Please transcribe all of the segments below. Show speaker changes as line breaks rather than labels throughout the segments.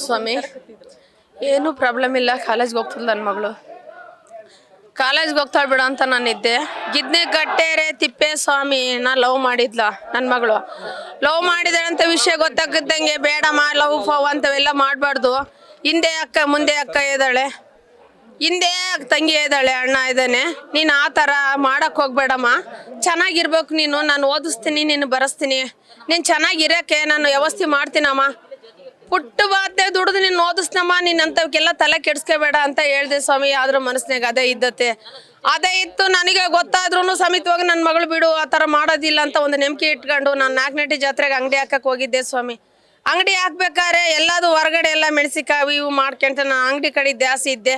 ಸ್ವಾಮಿ, ಏನು ಪ್ರಾಬ್ಲಮ್ ಇಲ್ಲ ಕಾಲೇಜ್ಗೆ ಹೋಗ್ತಿಲ್ಲ ನನ್ನ ಮಗಳು. ಕಾಲೇಜ್ಗೆ ಹೋಗ್ತಾಳೆ ಬಿಡು ಅಂತ ನಾನಿದ್ದೆ. ಗಿದ್ನೆ ಗಟ್ಟೆರೆ ತಿಪ್ಪೆ ಸ್ವಾಮಿ, ನಾ ಲವ್ ಮಾಡಿದ್ಲ ನನ್ನ ಮಗಳು. ಲವ್ ಮಾಡಿದಾಳೆ ಅಂತ ವಿಷಯ ಗೊತ್ತಾಗಿದ್ದಂಗೆ ಬೇಡಮ್ಮ ಲವ್ ಫವ್ ಅಂತವೆಲ್ಲ ಮಾಡಬಾರ್ದು. ಹಿಂದೆ ಅಕ್ಕ, ಮುಂದೆ ಅಕ್ಕ ಇದ್ದಾಳೆ. ಹಿಂದೆ ತಂಗಿ ಇದ್ದಾಳೆ, ಅಣ್ಣ ಇದ್ದಾನೆ. ನೀನು ಆ ಥರ ಮಾಡೋಕ್ಕೆ ಹೋಗ್ಬೇಡಮ್ಮ. ಚೆನ್ನಾಗಿರ್ಬೇಕು ನೀನು, ನಾನು ಓದಿಸ್ತೀನಿ, ನೀನು ಬರೆಸ್ತೀನಿ. ನೀನು ಚೆನ್ನಾಗಿರೋಕ್ಕೆ ನಾನು ವ್ಯವಸ್ಥೆ ಮಾಡ್ತೀನಮ್ಮ. ಪುಟ್ಟ ಬಾತೆ ದುಡ್ದು ನೀನ್ ಓದಿಸ್ನಮ್ಮ, ನೀನ್ ಅಂತವಕ್ಕೆಲ್ಲ ತಲೆ ಕೆಡ್ಸ್ಕೋಬೇಡ ಅಂತ ಹೇಳ್ದೆ ಸ್ವಾಮಿ. ಆದ್ರೂ ಮನಸ್ಸಿನಾಗ ಅದೇ ಇದ್ದತ್ತೆ ಅದೇ ಇತ್ತು ನನಗೆ ಗೊತ್ತಾದ್ರೂ ಸಮಿತವಾಗಿ ನನ್ನ ಮಗಳು ಬಿಡು, ಆ ಥರ ಮಾಡೋದಿಲ್ಲ ಅಂತ ಒಂದು ನಂಬಿಕೆ ಇಟ್ಕೊಂಡು ನಾನು ನಾಲ್ಕನೇಟಿ ಜಾತ್ರೆಗೆ ಅಂಗಡಿ ಹಾಕಕ್ಕೆ ಹೋಗಿದ್ದೆ ಸ್ವಾಮಿ. ಅಂಗಡಿ ಹಾಕ್ಬೇಕಾದ್ರೆ ಎಲ್ಲದು ಹೊರಗಡೆ ಎಲ್ಲ ಮೆಣಸಿಕಾಯಿ ಇವು ಮಾಡ್ಕೊಂತ ನಾನು ಅಂಗಡಿ ಕಡೆ ಜಾಸ್ತಿ ಇದ್ದೆ.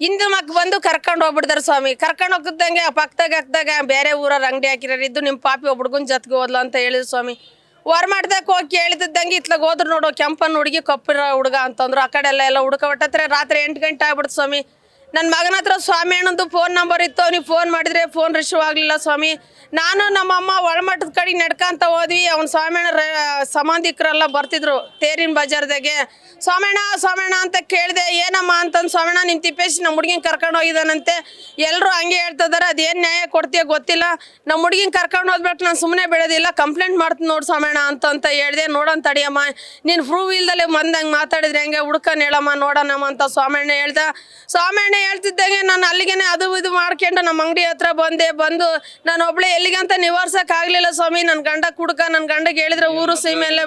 ಹಿಂದೆ ಮಕ್ ಬಂದು ಕರ್ಕೊಂಡು ಹೋಗ್ಬಿಡ್ತಾರೆ ಸ್ವಾಮಿ. ಕರ್ಕೊಂಡು ಹೋಗಿದ್ದಂಗೆ ಪಕ್ಕದಾಗ ಹಾಕ್ದಾಗ ಬೇರೆ ಊರವ್ರು ಅಂಗಡಿ ಹಾಕಿರೋರು ಇದ್ದು ನಿಮ್ಮ ಪಾಪಿ ಒಬ್ಬ ಜತ್ಗೆ ಜೊತೆಗೆ ಹೋದ್ಲು ಅಂತ ಹೇಳಿದ್ರು ಸ್ವಾಮಿ. ಹೊರ ಮಾಡ್ದಕ್ಕೆ ಹೋಗಿ ಕೇಳಿದ್ದಂಗೆ ಇತ್ಲಾಗ ಹೋದ್ರು ನೋಡು ಕೆಂಪನ್ ಹುಡುಗಿ ಕಪ್ಪಿರ ಹುಡುಗ ಅಂತಂದ್ರು. ಆ ಕಡೆ ಎಲ್ಲ ಎಲ್ಲ ಹುಡುಕ ರಾತ್ರಿ ಎಂಟು ಗಂಟೆ ಆಗ್ಬಿಡ್ತು ಸ್ವಾಮಿ. ನನ್ನ ಮಗನ ಹತ್ರ ಸ್ವಾಮಿ ಅಣ್ಣಂದು ಫೋನ್ ನಂಬರ್ ಇತ್ತು, ಅವ್ನಿಗೆ ಫೋನ್ ಮಾಡಿದ್ರೆ ಫೋನ್ ರಿಸೀವ್ ಆಗಲಿಲ್ಲ ಸ್ವಾಮಿ. ನಾನು ನಮ್ಮಮ್ಮ ಒಳಮಠದ ಕಡೆ ನಡ್ಕೊಂತ ಹೋದ್ವಿ, ಅವ್ನ ಸ್ವಾಮಿಯಣ್ಣ ಸಂಬಂಧಿಕರೆಲ್ಲ ಬರ್ತಿದ್ರು ತೇರಿನ ಬಜಾರ್ದಾಗೆ. ಸ್ವಾಮಣ್ಣ ಸ್ವಾಮಣ್ಣ ಅಂತ ಕೇಳಿದೆ, ಏನಮ್ಮ ಅಂತಂದು ಸ್ವಾಮಣ್ಣ ನಿಮ್ಮ ತಿಪ್ಪೇಶಿ ನಮ್ಮ ಹುಡುಗಿನ ಕರ್ಕೊಂಡು ಹೋಗಿದ್ದಾನಂತೆ ಎಲ್ಲರೂ ಹಂಗೆ ಹೇಳ್ತಿದ್ದಾರೆ ಅದೇನು ನ್ಯಾಯ ಕೊಡ್ತೀಯ ಗೊತ್ತಿಲ್ಲ. ನಮ್ಮ ಹುಡುಗಿನ ಕರ್ಕೊಂಡು ಹೋದ್ಬಿಟ್ಟು ನಾನು ಸುಮ್ಮನೆ ಬೆಳೆದಿಲ್ಲ, ಕಂಪ್ಲೇಂಟ್ ಮಾಡ್ತೀನಿ ನೋಡಿ ಸ್ವಾಮಣ್ಣ ಅಂತ ಅಂತ ಹೇಳಿದೆ ನೋಡೋಣ ತಡಿಯಮ್ಮ, ನೀನು ಪ್ರೂವ್ ಇಲ್ದಲೆ ಬಂದಂಗೆ ಮಾತಾಡಿದ್ರೆ ಹೆಂಗೆ ಹುಡ್ಕೊಂಡು ಹೇಳಮ್ಮ, ನೋಡೋಣಮ್ಮ ಅಂತ ಸ್ವಾಮಣ್ಣ ಹೇಳ್ದೆ. ಸ್ವಾಮಣ್ಣ ಹೇಳ್ತಿದ್ದಂಗೆ ನಾನು ಅಲ್ಲಿಗೇನೆ ಅದು ಇದು ಮಾಡ್ಕೊಂಡು ನಮ್ಮ ಅಂಗಡಿ ಹತ್ರ ಬಂದೆ ಬಂದು ನಾನು ಒಬ್ಳೆ ಎಲ್ಲಿಗಂತ ನಿವಾರ್ಸಕ್ ಆಗ್ಲಿಲ್ಲ ಸ್ವಾಮಿ ನನ್ನ ಗಂಡ ಕುಡ್ಕ ನನ್ನ ಗಂಡಗೆ ಹೇಳಿದ್ರೆ ಊರು ಸೀಮೆ ಎಲ್ಲ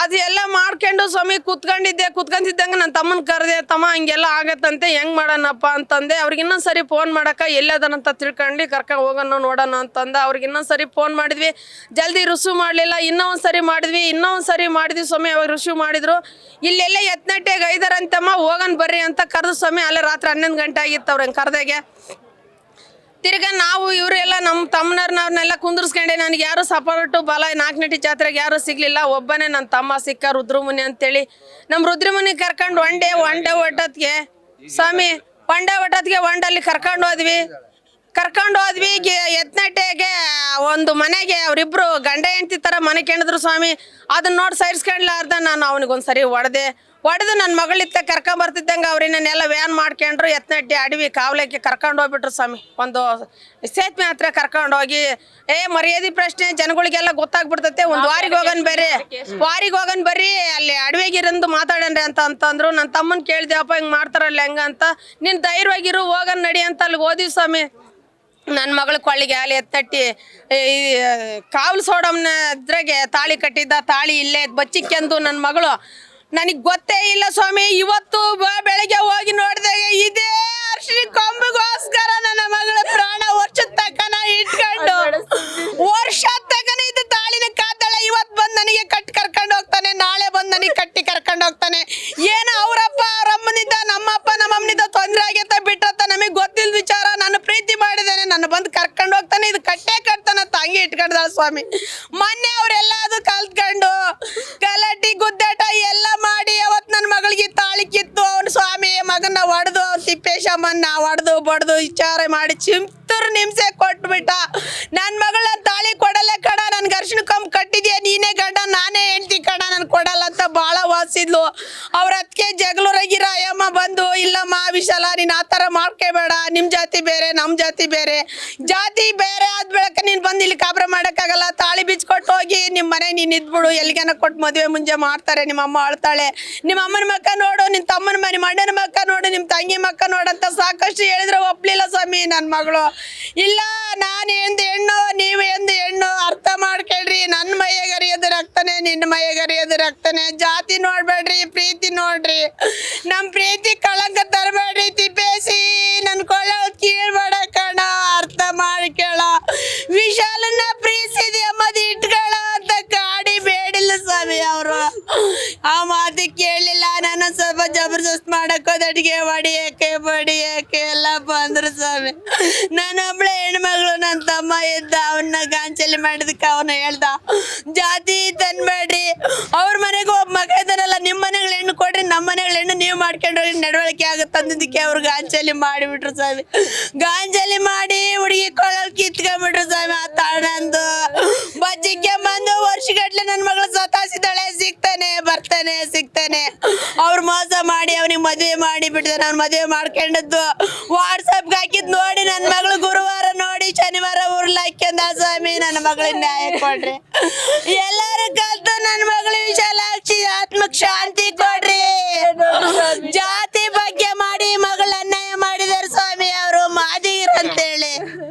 ಅದೆಲ್ಲ ಮಾಡ್ಕೊಂಡು ಸ್ವಾಮಿ ಕುತ್ಕೊಂಡಿದ್ದೆ ಕುತ್ಕೊಂಡಿದ್ದಂಗೆ ನನ್ನ ತಮ್ಮನ ಕರೆದೆ, ತಮ್ಮ ಹಿಂಗೆಲ್ಲ ಆಗತ್ತಂತೆ, ಹೆಂಗ್ ಮಾಡೋಣಪ್ಪ ಅಂತಂದೆ, ಅವ್ರಿಗೆ ಇನ್ನೊಂದು ಸರಿ ಫೋನ್ ಮಾಡಕ್ಕ ಎಲ್ಲದನಂತ ತಿಳ್ಕೊಂಡು ಕರ್ಕ ಹೋಗೋಣ ನೋಡೋಣ ಅಂತಂದ, ಅವ್ರಿಗೆ ಇನ್ನೊಂದು ಸರಿ ಫೋನ್ ಮಾಡಿದ್ವಿ. ಜಲ್ದಿ ರಿಸೀವ್ ಮಾಡಲಿಲ್ಲ, ಇನ್ನೂ ಒಂದು ಸರಿ ಮಾಡಿದ್ವಿ, ಇನ್ನೂ ಒಂದು ಸರಿ ಮಾಡಿದ್ವಿ ಸ್ವಾಮಿ, ಅವಾಗ ರಿಸೀವ್ ಮಾಡಿದ್ರು. ಇಲ್ಲೆಲ್ಲ ಎತ್ನಟ್ಟೆಗೆ ಐದಾರಂತಮ್ಮ ಹೋಗೋಣ ಬರ್ರಿ ಅಂತ ಕರೆದು ಸ್ವಾಮಿ, ಅಲ್ಲೇ ರಾತ್ರಿ ಹನ್ನೊಂದು ಗಂಟೆ ಆಗಿತ್ತು ಅವ್ರಂಗೆ ಕರೆದಾಗೆ. ತಿರ್ಗಾ ನಾವು ಇವರೆಲ್ಲ ನಮ್ಮ ತಮ್ಮನವ್ರನ್ನೆಲ್ಲ ಕುಂದ್ರಸ್ಕೊಂಡೆ, ನನಗೆ ಯಾರು ಸಪೋರ್ಟು ಬಲ ನಾಲ್ಕನಟಿ ಜಾತ್ರೆಗೆ ಯಾರು ಸಿಗ್ಲಿಲ್ಲ. ಒಬ್ಬನೇ ನನ್ನ ತಮ್ಮ ಸಿಕ್ಕ ರುದ್ರಮುನಿ ಅಂತೇಳಿ. ನಮ್ಮ ರುದ್ರಮುನಿ ಕರ್ಕೊಂಡು ಒನ್ ಡೇ ಒನ್ ಡೇ ಒಟ್ಟತ್ಗೆ. ಸ್ವಾಮಿ ಒನ್ ಡೇ ಒಟ್ಟತ್ಗೆ ಒಂಡಲ್ಲಿ ಕರ್ಕೊಂಡು ಹೋದ್ವಿ. ಕರ್ಕೊಂಡು ಹೋದ್ವಿ ಎತ್ನಟ್ಟೆಗೆ ಒಂದು ಮನೆಗೆ ಅವರಿಬ್ರು ಗಂಡ ಹೆಂಡತಿ ಥರ ಮನೆ ಕೆಣಿದ್ರು ಸ್ವಾಮಿ. ಅದನ್ನ ನೋಡಿ ಸೈರ್ಸ್ಕೊಂಡ್ಲಾರ್ದ ನಾನು ಅವನಿಗೊಂದು ಸರಿ ಹೊಡೆದೆ. ಹೊಡೆದು ನನ್ನ ಮಗಳಿತ್ತ ಕರ್ಕೊಂಡ್ ಬರ್ತಿದ್ದಂಗೆ ಅವ್ರನ್ನೆಲ್ಲ ವ್ಯಾನ್ ಮಾಡ್ಕೊಂಡ್ರು ಎತ್ನಟ್ಟಿ ಅಡವಿ ಕಾವಲಕ್ಕೆ ಕರ್ಕೊಂಡು ಹೋಗ್ಬಿಟ್ರು ಸ್ವಾಮಿ. ಒಂದು ಸೇತುವೆ ಹತ್ರ ಕರ್ಕೊಂಡು ಹೋಗಿ ಏ ಮರ್ಯಾದೆ ಪ್ರಶ್ನೆ ಜನಗಳಿಗೆಲ್ಲ ಗೊತ್ತಾಗ್ಬಿಡ್ತೈತೆ ಒಂದು ವಾರಿಗೆ ಹೋಗನ್ ಬರ್ರಿ. ವಾರಿಗೆ ಹೋಗನ್ ಬರ್ರಿ ಅಲ್ಲಿ ಅಡವಿಗಿರಂದು ಮಾತಾಡನ್ರಿ ಅಂತ ಅಂತಂದ್ರು. ನನ್ನ ತಮ್ಮನ ಕೇಳಿದೆ ಅಪ್ಪ ಹಿಂಗೆ ಮಾಡ್ತಾರಲ್ಲ ಹೆಂಗ ಅಂತ. ನೀನು ಧೈರ್ಯವಾಗಿರು ಹೋಗನ್ ನಡಿ ಅಂತ ಅಲ್ಲಿ ಓದಿವಿ ಸ್ವಾಮಿ. ನನ್ನ ಮಗಳ ಕೊಳ್ಳಿಗೆ ಅಲ್ಲಿ ಎತ್ತಟ್ಟಿ ಈ ಕಾವಲು ಸೋಡಮ್ನ ಇದ್ರಾಗೆ ತಾಳಿ ಕಟ್ಟಿದ್ದ ತಾಳಿ ಇಲ್ಲೇ ಬಚ್ಚಿಕ್ಕೆಂದು ನನ್ನ ಮಗಳು ನನಗೆ ಗೊತ್ತೇ ಇಲ್ಲ ಸ್ವಾಮಿ ಇವತ್ತು ಬೆಳಿಗ್ಗೆ ಹೋಗಿ ನೋಡಿದಾಗ ಇದೇ ಅರ್ಶಿ ಕೊಂಬಿಗೋಸ್ಕರ ನನ್ನ ಮಗಳ ಪ್ರಾಣ ವರ್ಷದ ತಕನ ಇಟ್ಕೊಂಡು ವರ್ಷ ತಕನ ಇದು ತಾಳಿನ ಕಾತಾಳ ಇವತ್ತು ಬಂದು ನನಗೆ ಕಟ್ಟಿ ಕರ್ಕೊಂಡು ಹೋಗ್ತಾನೆ ನಾಳೆ ಬಂದು ನನಗೆ ಕಟ್ಟಿ ಕರ್ಕೊಂಡು ಹೋಗ್ತಾನೆ. ಏನ ಅವರಪ್ಪ ಅವರಮ್ಮನಿಂದ ನಮ್ಮಪ್ಪ ನಮ್ಮಮ್ಮನಿಂದ ತೊಂದರೆ ಆಗೈತ ಬಿಟ್ರತ್ತ ನಮಗ್ ಗೊತ್ತಿಲ್ಲ ವಿಚಾರ. ನಾನು ಪ್ರೀತಿ ಮಾಡಿದ್ದೇನೆ ನನ್ನ ಬಂದು ಕರ್ಕೊಂಡು ಹೋಗ್ತಾನೆ ಇದು ಕಟ್ಟೆ ಕಟ್ತಾನ ತಂಗಿ ಇಟ್ಕೊಂಡಾಳ ಸ್ವಾಮಿ. ಮೊನ್ನೆ ಅವ್ರೆಲ್ಲ ಅದು ಕಲ್ತ್ಕೊಂಡು ಗಲಾಟಿ ಗುದ್ದಾಟ ಹೊಡೆದು ಬಡ್ದು ವಿಚಾರ ಮಾಡಿ ಚಿಂತರು ನಿಮ್ಸೆ ಕೊಟ್ಬಿಟ್ಟ. ನನ್ನ ಮಗಳ ತಾಳಿ ಕೊಡಲ್ಲ ಕಣ ನನ್ಗೆ ಅರ್ಶಿನ ಕಂಬ್ ಕಟ್ಟಿದ್ಯಾ ನೀನೇ ಗಂಡ, ನಾನೇ ಹೇಳ್ತಿ ಕಣ, ನನ್ ಕೊಡಲ್ಲ ಅಂತ ಭಾಳ ವಾಸಿದ್ಲು. ಅವ್ರ ಅದಕ್ಕೆ ಜಗಳೂರಾಗಿರ ಅಯ್ಯಮ್ಮ ಬಂದು ಇಲ್ಲಮ್ಮ ವಿಶಾಲ, ನೀನು ಆ ಥರ ಮಾಡ್ಕೋಬೇಡ ನಿಮ್ಮ ಜಾತಿ ಬೇರೆ ನಮ್ಮ ಜಾತಿ ಬೇರೆ. ಜಾತಿ ಬೇರೆ ಆದ ಬೆಳಕ ನೀನು ಬಂದು ಇಲ್ಲಿ ಕಾಬ್ರ ಮಾಡೋಕ್ಕಾಗಲ್ಲ, ತಾಳಿ ಬಿಚ್ಕೊಟ್ಟು ಹೋಗಿ ನಿಮ್ಮ ಮನೆ ನೀನು ಇದ್ಬಿಡು ಎಲ್ಲಿಗಾನ ಕೊಟ್ಟು ಮದುವೆ ಮುಂಜೆ ಮಾಡ್ತಾರೆ ನಿಮ್ಮ ಅಮ್ಮ ಅಳ್ತಾಳೆ. ನಿಮ್ಮ ಅಮ್ಮನ ಮಕ್ಕ ನೋಡು ನಿನ್ನ ತಮ್ಮನ ಮನೆ, ಮಣ್ಣನ ಮಕ್ಕ ತಂಗಿ ಮಕ್ಕ ನೋಡಂತ ಸಾಕಷ್ಟು ಹೇಳಿದ್ರೆ, ಒಪ್ಲಿಲ್ಲ ಸ್ವಾಮಿ ನನ್ನ ಮಗಳು. ಇಲ್ಲ, ನಾನು ಎಂದು ಹೆಣ್ಣು, ನೀವು ಎಂದು ಹೆಣ್ಣು, ಅರ್ಥ ಮಾಡ್ಕೊಳ್ರಿ ನನ್ನ ಮೈಯಗರಿಯೋದು ರಕ್ತನೇ ನಿನ್ನ ಮೈಯಗರಿಯೋದು ರಕ್ತನೇ. ಜಾತಿ ನೋಡ್ಬೇಡ್ರಿ, ಪ್ರೀತಿ ನೋಡ್ರಿ. ನಮ್ಮ ಪ್ರೀತಿ ಕಳಂಕ ಜಬರ್ದಸ್ತ್ ಅಡಿಗೆ ಮಾಡಿ ಮಾಡಿ ಬಡಿಯಕ್ಕೆ ಎಲ್ಲ ಬಂದ್ರು ಸ್ವಾಮಿ. ನಾನು ಒಬ್ಳೆ ಹೆಣ್ಮಗಳು ನನ್ನ ತಮ್ಮ ಇದ್ದ ಅವನ್ನ ಗಾಂಚಲಿ ಮಾಡಿದಕ್ಕೆ ಅವನು ಹೇಳ್ದ, ಜಾತಿ ತನ್ಬೇಡಿ. ಅವ್ರ ಮನೆಗೆ ಒಬ್ಬ ಮಗ ಇದ್ದಾನಲ್ಲ ನಿಮ್ಮ ಮನೆಗಳ ಹೆಣ್ಣು ಕೊಡ್ರಿ ನಮ್ಮ ಮನೆಗಳ ಹೆಣ್ಣು ನೀವು ಮಾಡ್ಕೊಂಡ್ರಿ ನಡವಳಿಕೆ ಆಗುತ್ತೆ ಅಂದಿದ್ದಕ್ಕೆ ಅವ್ರು ಗಾಂಚಲಿ ಮಾಡಿಬಿಟ್ರು ಸ್ವಾಮಿ. ಗಾಂಚಲಿ ಮಾಡಿ ಹುಡುಗಿ ಮದುವೆ ಮಾಡಿ ಬಿಟ್ಟಿದೆ ನಾನು ಮದುವೆ ಮಾಡ್ಕೊಂಡದ್ದು. ವಾಟ್ಸಪ್ಗೆ ಹಾಕಿದ್ ನೋಡಿ ನನ್ನ ಮಗಳು ಗುರುವಾರ ನೋಡಿ, ಶನಿವಾರ ಉರ್ಲ್ ಹಾಕ್ಯಂದ ಸ್ವಾಮಿ ನನ್ನ ಮಗಳು ನ್ಯಾಯ ಕೊಡ್ರಿ. ಎಲ್ಲರೂ ಕಲ್ತು